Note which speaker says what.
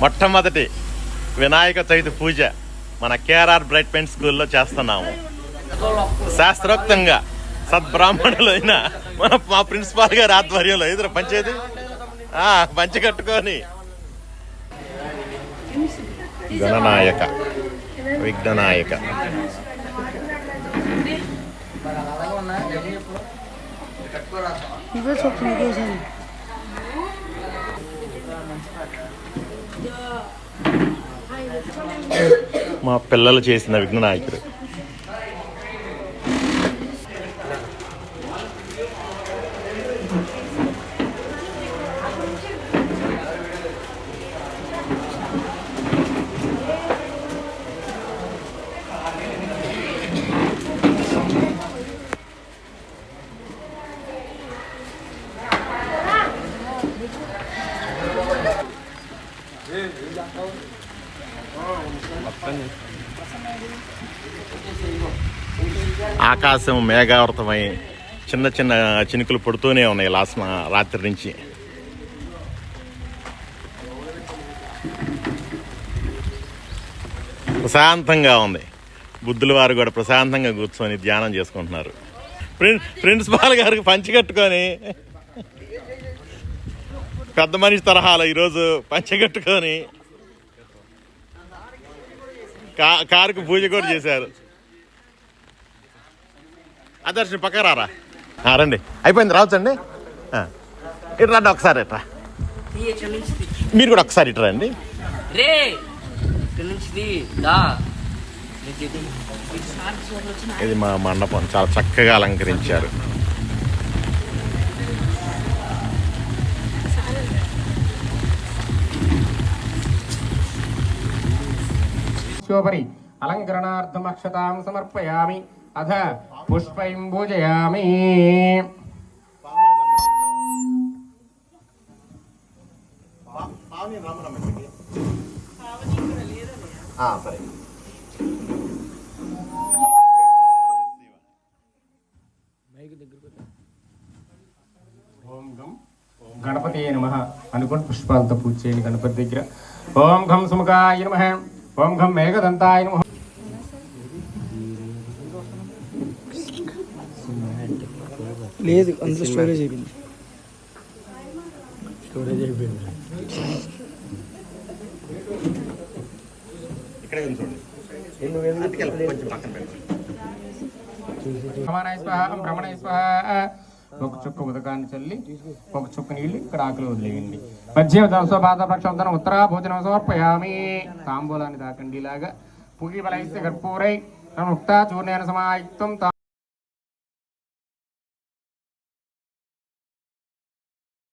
Speaker 1: మొట్టమొదటి వినాయక చవితి పూజ మన KRR bright paint స్కూల్లో చేస్తున్నాము. శాస్త్రోక్తంగా సద్బ్రాహ్మణులైన మన మా ప్రిన్సిపాల్ గారి ఆధ్వర్యంలో. ఎదురు పంచేది ఆ, పంచి కట్టుకొని. గణనాయక విఘ్ననాయక.
Speaker 2: ఇవే చొప్పు
Speaker 1: మా పిల్లలు చేసిన విఘ్ననాయకుడు. ఆకాశం మేఘావృతమై చిన్న చిన్న చినుకులు పడుతూనే ఉన్నాయి లాస్ట్ మా- రాత్రి నుంచి. ప్రశాంతంగా ఉంది. బుద్ధుల వారు కూడా ప్రశాంతంగా కూర్చొని ధ్యానం చేసుకుంటున్నారు. ప్రిన్- ప్రిన్సిపాల్ గారికి పంచి కట్టుకొని పెద్ద మనిషి తరహాలో ఈరోజు పంచి కట్టుకొని కా కారుకు పూజ కూడా చేశారు. ఆదర్శ్ పక్క రారా? రండి. అయిపోయింది రావచ్చండి. ఇటు రండి ఒకసారి ఇట్రా. మీరు కూడా ఒకసారి ఇటు రండి. ఇది మా మండపం చాలా చక్కగా అలంకరించారు.
Speaker 3: శోభరి అలంకరణార్థం అక్షతాం సమర్పయామి అథ పుష్పైం పూజయామి
Speaker 1: సరే
Speaker 3: ఓం గం గణపతి నమ అనుకోండి పుష్పాలతో పూజ చేయండి గణపతి దగ్గర ఓం ఘం సుముఖాయ నమ ఓం ఘం మేఘదంతాయ నమ
Speaker 2: లేదు అందులో స్టోరేజ్ అయిపోయింది
Speaker 1: ఇక్కడే ఉంచండి కొంచెం పక్కన పెట్టండి
Speaker 3: సమానాయ స్వాహ భ్రమణాయ స్వాహ ఒక చుక్క ఉదకాన్ని చల్లి ఒక చుక్క నీళ్ళు ఇక్కడ ఆకులు వదిలేయండి. మధ్య దశపాద ప్రక్షంతనం ఉత్తరా భోజనం సమర్పయామి. తాంబూలాన్ని తాకండి ఇలాగా. పుగి బలైస్తే కర్పూరై ముక్తా చూర్ణేన సమాయుక్తం తా